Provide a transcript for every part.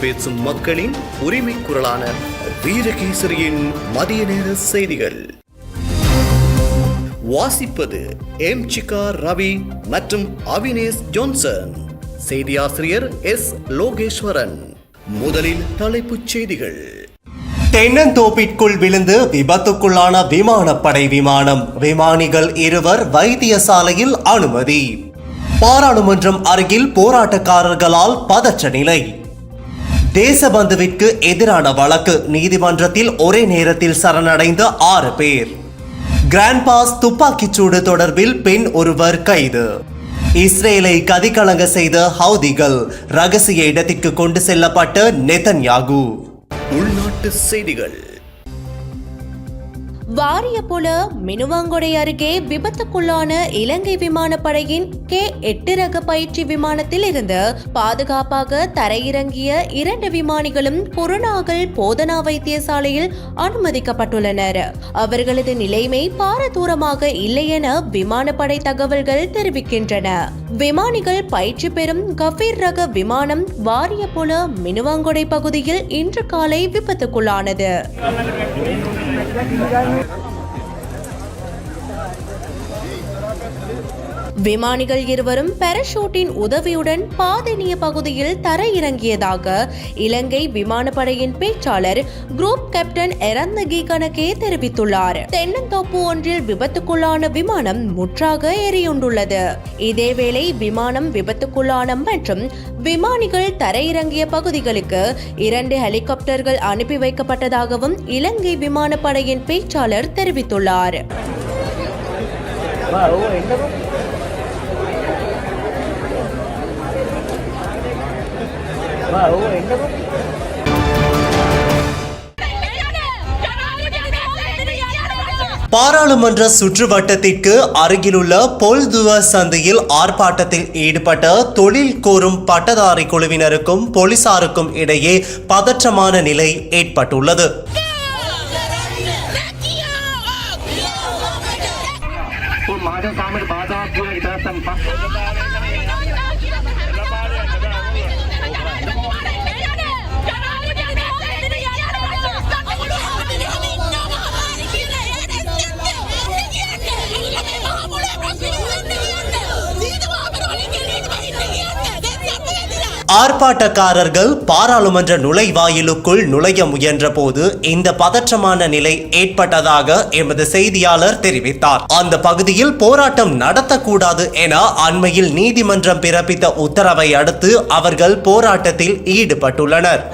தமிழ் பேசும் மக்களின் உரிமை குரலான வீரகேசரியின் மதிய நேர செய்திகள். வாசிப்பது எம் சிகா ரவி மற்றும் அவினேஷ் ஜோன்சன். செய்தியாசிரியர் எஸ் லோகேஸ்வரன். முதலில் தலைப்புச் செய்திகள். தென்னந்தோப்பிற்குள் விழுந்து விபத்துக்குள்ளான விமானப்படை விமானம். விமானிகள் இருவர் வைத்தியசாலையில் அனுமதி. பாராளுமன்றம் அருகில் போராட்டக்காரர்களால் பதற்ற நிலை. தேசபந்துவிற்கு எதிரான வழக்கு. நீதிமன்றத்தில் ஒரே நேரத்தில் சரணடைந்த ஆறு பேர். கிராண்ட் பாஸ் துப்பாக்கிச்சூடு தொடர்பில் பெண் ஒருவர் கைது. இஸ்ரேலை கதிகலங்க செய்த ஹவுதிகள் ரகசிய இடத்திற்கு கொண்டு செல்லப்பட்ட நெதன்யாகு. உள்நாட்டு செய்திகள். வாரியபுல மினுவாங்கொடை அருகே விபத்துக்குள்ளான இலங்கை விமானப்படையின் கே எட்டு ரக பயிற்சி விமானத்தில் இருந்து பாதுகாப்பாக தரையிறங்கிய இரண்டு விமானிகளும் குருநாகல் போதனா வைத்தியசாலையில் அனுமதிக்கப்பட்டுள்ளனர். அவர்களது நிலைமை பாரதூரமாக இல்லை என விமானப்படை தகவல்கள் தெரிவிக்கின்றன. விமானிகள் பயிற்சி பெறும் கஃபீர் ரக விமானம் வாரியபுல மினுவாங்கொடை பகுதியில் இன்று காலை விபத்துக்குள்ளானது. விமானிகள் இருவரும் பெரஷூட்டின் உதவியுடன் பாதினிய பகுதியில் தரையிறங்கியதாக இலங்கை விமானப்படையின் பேச்சாளர் குரூப் கேப்டன் எரந்தகி கணக்கே தெரிவித்துள்ளார். தென்னந்தோப்பு ஒன்றில் விபத்துக்குள்ளான விமானம் முற்றாக எரியுண்டுள்ளது. இதேவேளை விமானம் விபத்துக்குள்ளான மற்றும் விமானிகள் தரையிறங்கிய பகுதிகளுக்கு இரண்டு ஹெலிகாப்டர்கள் அனுப்பி வைக்கப்பட்டதாகவும் இலங்கை விமானப்படையின் பேச்சாளர் தெரிவித்துள்ளார். பாராளுமன்ற சுற்றுவட்டத்திற்கு அருகிலுள்ள பொல்துவ சந்தையில் ஆர்ப்பாட்டத்தில் ஈடுபட்ட தொழில் கோரும் பட்டதாரி குழுவினருக்கும் போலீசாருக்கும் இடையே பதற்றமான நிலை ஏற்பட்டுள்ளது. ஆர்ப்பாட்டக்காரர்கள் பாராளுமன்ற நுழைவாயிலுக்குள் நுழைய முயன்றபோது இந்த பதற்றமான நிலை ஏற்பட்டதாக எமது செய்தியாளர் தெரிவித்தார். அந்த பகுதியில் போராட்டம் நடத்தக்கூடாது என அண்மையில் நீதிமன்றம் பிறப்பித்த உத்தரவை அடுத்து அவர்கள் போராட்டத்தில் ஈடுபட்டுள்ளனர்.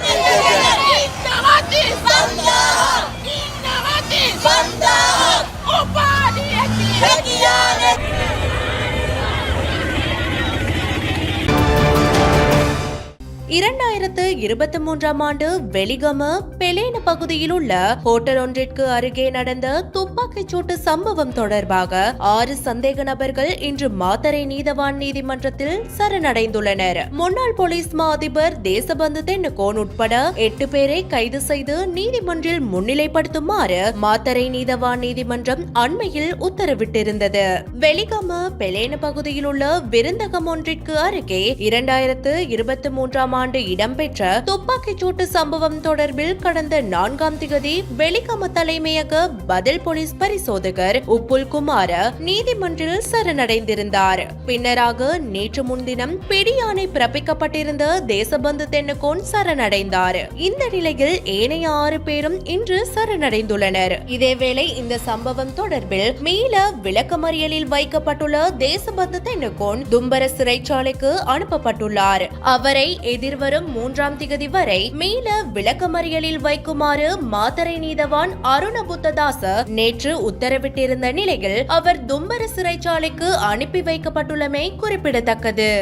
இரண்டு இரண்டாயிரத்து இருபத்தி மூன்றாம் ஆண்டு வெலிகம பெலேன பகுதியில் உள்ள ஹோட்டல் ஒன்றிற்கு அருகே நடந்த துப்பாக்கிச் சூட்டு சம்பவம் தொடர்பாக ஆறு சந்தேக நபர்கள் இன்று மாத்தரை நீதவான் நீதிமன்றத்தில் சரணடைந்துள்ளனர். முன்னாள் போலீஸ் மா அதிபர் தேசபந்து தென்னுகோன் உட்பட எட்டு பேரை கைது செய்து நீதிமன்றில் முன்னிலைப்படுத்துமாறு மாத்தரை நீதவான் நீதிமன்றம் அண்மையில் உத்தரவிட்டிருந்தது. வெலிகம பெலேன பகுதியில் உள்ள விருந்தகம் ஒன்றிற்கு அருகே இரண்டாயிரத்து இருபத்தி மூன்றாம் ஆண்டு இடம்பெற்ற துப்பாக்கிச் சூட்டு சம்பவம் தொடர்பில் கடந்த நான்காம் திகதி வெலிகம தலைமையக பதில் போலீஸ் பரிசோதகர் உப்புல் குமார நீதிமன்றில் சரணடைந்திருந்தார். பின்னராக நேற்று முன்தினம் பிடியானை பிறப்பிக்கப்பட்டிருந்த தேசபந்து தென்னுகோன் சரணடைந்தார். இந்த நிலையில் ஏனைய ஆறு பேரும் இன்று சரணடைந்துள்ளனர். இதேவேளை இந்த சம்பவம் தொடர்பில் மீள விளக்கமறியலில் வைக்கப்பட்டுள்ள தேசபந்து தென்னுகோன் தும்பர சிறைச்சாலைக்கு அனுப்பப்பட்டுள்ளார். அவரை எதிர்வரும் மூன்றாம் திகதி வரை மீள விளக்கமறியலில் வைக்குமாறு மாத்தரை நீதவான் அருண புத்ததாச நேற்று உத்தரவிட்டிருந்த நிலையில் அவர் தும்பர சிறைச்சாலைக்கு அனுப்பி வைக்கப்பட்டுள்ளமை குறிப்பிடத்தக்கது.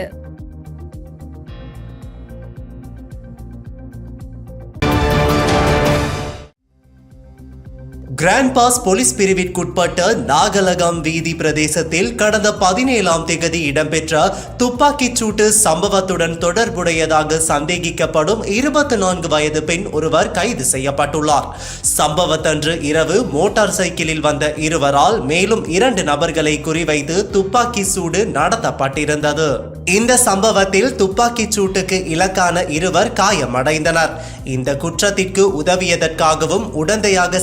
கிராண்ட் பாஸ் போலீஸ் பிரிவிற்குட்பட்ட நாகலகம் வீதி பிரதேசத்தில் கடந்த பதினேழாம் தேதி இடம்பெற்ற துப்பாக்கிச் சூட்டு சம்பவத்துடன் தொடர்புடையதாக சந்தேகிக்கப்படும் இருபத்தி நான்கு வயது பெண் ஒருவர் கைது செய்யப்பட்டுள்ளார். சம்பவத்தன்று இரவு மோட்டார் சைக்கிளில் வந்த இருவரால் மேலும் இரண்டு நபர்களை குறிவைத்து துப்பாக்கி சூடு நடத்தப்பட்டிருந்தது. இந்த சம்பவத்தில் துப்பாக்கிச் சூட்டுக்கு இலக்கான இருவர் காயமடைந்தனர். இந்த குற்றத்திற்கு உதவியதற்காகவும் உடந்தையாக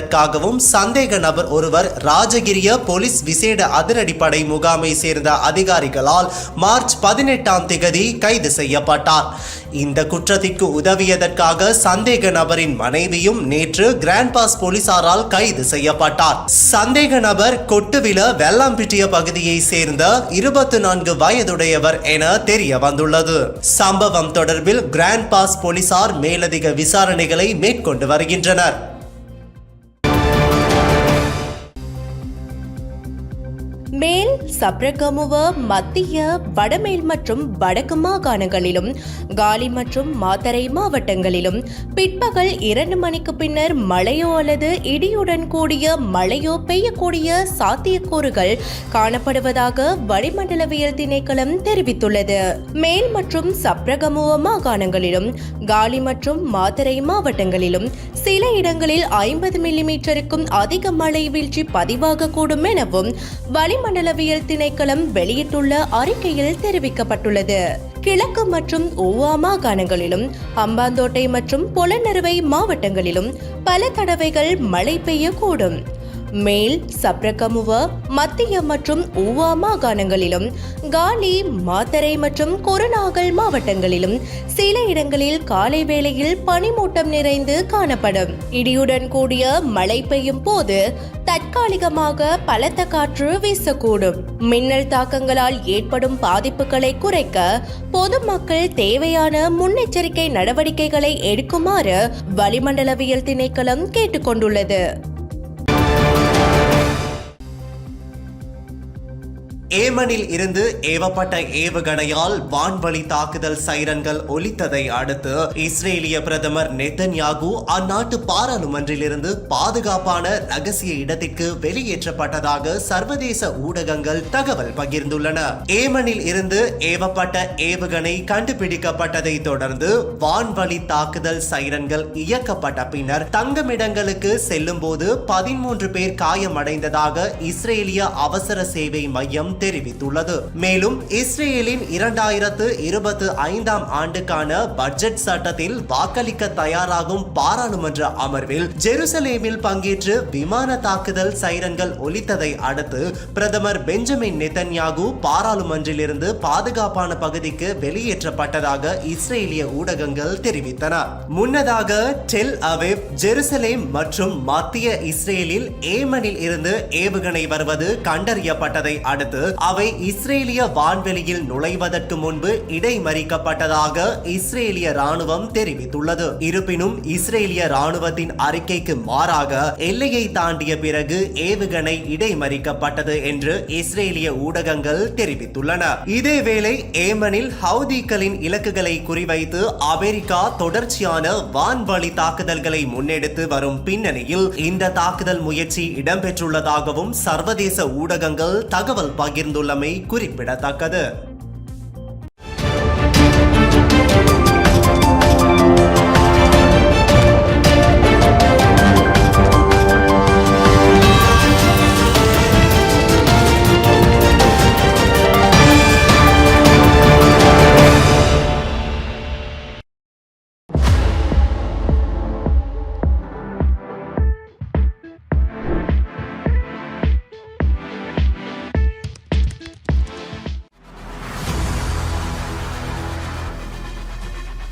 செயற்பட்டதற்காகவும் சந்தேக நபர் ஒருவர் ராஜகிரிய போலீஸ் விசேட அதிரடிப்படை முகாமை சேர்ந்த அதிகாரிகளால் மார்ச் பதினெட்டாம் திகதி கைது செய்யப்பட்டார். இந்த குற்றத்திற்கு உதவியதற்காக சந்தேக நபரின் மனைவியும் நேற்று கிராண்ட் பாஸ் போலீசாரால் கைது செய்யப்பட்டார். சந்தேக நபர் கொட்டுவில வெள்ளாம்பிட்டிய பகுதியை சேர்ந்த இருபத்தி நான்கு வயதுடையவர் என தெரிய வந்துள்ளது சம்பவம் தொடர்பில் கிராண்ட் பாஸ் போலீசார் மேலதிக விசாரணைகளை மேற்கொண்டு வருகின்றனர். மேல் சப்ரகமுவ மத்திய வடமேல் மற்றும் வடக்கு மாகாணங்களிலும் காலி மற்றும் மாத்தரை மாவட்டங்களிலும் பிற்பகல் இரண்டு மணிக்கு பின்னர் மழையோ அல்லது இடியுடன் கூடிய மழையோ பெய்யக்கூடிய சாத்தியக்கூறுகள் காணப்படுவதாக வளிமண்டலவியல் திணைக்களம் தெரிவித்துள்ளது. மேல் மற்றும் சப்ரகமுவ மாகாணங்களிலும் காலி மற்றும் மாத்தரை மாவட்டங்களிலும் சில இடங்களில் ஐம்பது மில்லிமீட்டருக்கும் அதிக மழை வீழ்ச்சி பதிவாகக்கூடும் எனவும் வளிமண்டல வளிமண்டலவியல் திணைக்களம் வெளியிட்டுள்ள அறிக்கையில் தெரிவிக்கப்பட்டுள்ளது. கிழக்கு மற்றும் ஊவா மாகாணங்களிலும் அம்பாந்தோட்டை மற்றும் பொலனறுவை மாவட்டங்களிலும் பல தடவைகள் மழை பெய்யக்கூடும். மேல் சப்ரகமுவ மத்திய மற்றும் ஊவா மாகாணங்களிலும் காலி மாத்தரை மற்றும் கொரநாகல் மாவட்டங்களிலும் சில இடங்களில் காலை வேளையில் பனிமூட்டம் நிறைந்து காணப்படும். இடியுடன் கூடிய மழை பெய்யும் போது தற்காலிகமாக பலத்த காற்று வீசக்கூடும். மின்னல் தாக்கங்களால் ஏற்படும் பாதிப்புகளை குறைக்க பொதுமக்கள் தேவையான முன்னெச்சரிக்கை நடவடிக்கைகளை எடுக்குமாறு வளிமண்டலவியல் திணைக்களம் கேட்டுக்கொண்டுள்ளது. ஏமனில் இருந்து ஏவப்பட்ட ஏவுகணையால் வான்வழி தாக்குதல் சைரன்கள் ஒலித்ததை அடுத்து இஸ்ரேலிய பிரதமர் நெத்தன்யாகு அந்நாட்டு பாராளுமன்றிலிருந்து பாதுகாப்பான ரகசிய இடத்திற்கு வெளியேற்றப்பட்டதாக சர்வதேச ஊடகங்கள் தகவல் பகிர்ந்துள்ளன. ஏமனில் இருந்து ஏவப்பட்ட ஏவுகணை கண்டுபிடிக்கப்பட்டதை தொடர்ந்து வான்வழி தாக்குதல் சைரன்கள் இயக்கப்பட்ட பின்னர் தங்கமிடங்களுக்கு செல்லும் போது பதிமூன்று பேர் காயமடைந்ததாக இஸ்ரேலிய அவசர சேவை மையம் தெரிவித்துள்ளது. மேலும் இஸ்ரேலின் இரண்டாயிரத்து இருபத்தி ஐந்தாம் ஆண்டுக்கான பட்ஜெட் சட்டத்தில் வாக்களிக்க தயாராகும் பாராளுமன்ற அமர்வில் ஜெருசலேமில் பங்கேற்று விமான தாக்குதல் சைரன்கள் ஒலித்ததை அடுத்து பிரதமர் பெஞ்சமின் நெத்தன்யாகு பாராளுமன்றிலிருந்து பாதுகாப்பான பகுதிக்கு வெளியேற்றப்பட்டதாக இஸ்ரேலிய ஊடகங்கள் தெரிவித்தன. முன்னதாக டெல் அவிவ் ஜெருசலேம் மற்றும் மத்திய இஸ்ரேலில் ஏமனில் இருந்து ஏவுகணை வருவது கண்டறியப்பட்டதை அடுத்து அவை இஸ்ரேலிய வான்வெளியில் நுழைவதற்கு முன்பு இடைமறிக்கப்பட்டதாக இஸ்ரேலிய ராணுவம் தெரிவித்துள்ளது. இருப்பினும் இஸ்ரேலிய ராணுவத்தின் அறிக்கைக்கு மாறாக எல்லையை தாண்டிய பிறகு ஏவுகணை இடைமறிக்கப்பட்டது என்று இஸ்ரேலிய ஊடகங்கள் தெரிவித்துள்ளன. இதேவேளை ஏமனில் ஹவுதிகளின் இலக்குகளை குறிவைத்து அமெரிக்கா தொடர்ச்சியான வான்வழி தாக்குதல்களை முன்னெடுத்து வரும் பின்னணியில் இந்த தாக்குதல் முயற்சி இடம்பெற்றுள்ளதாகவும் சர்வதேச ஊடகங்கள் தகவல் பகிர்ந்துள்ளமை குறிப்பிடத்தக்கது.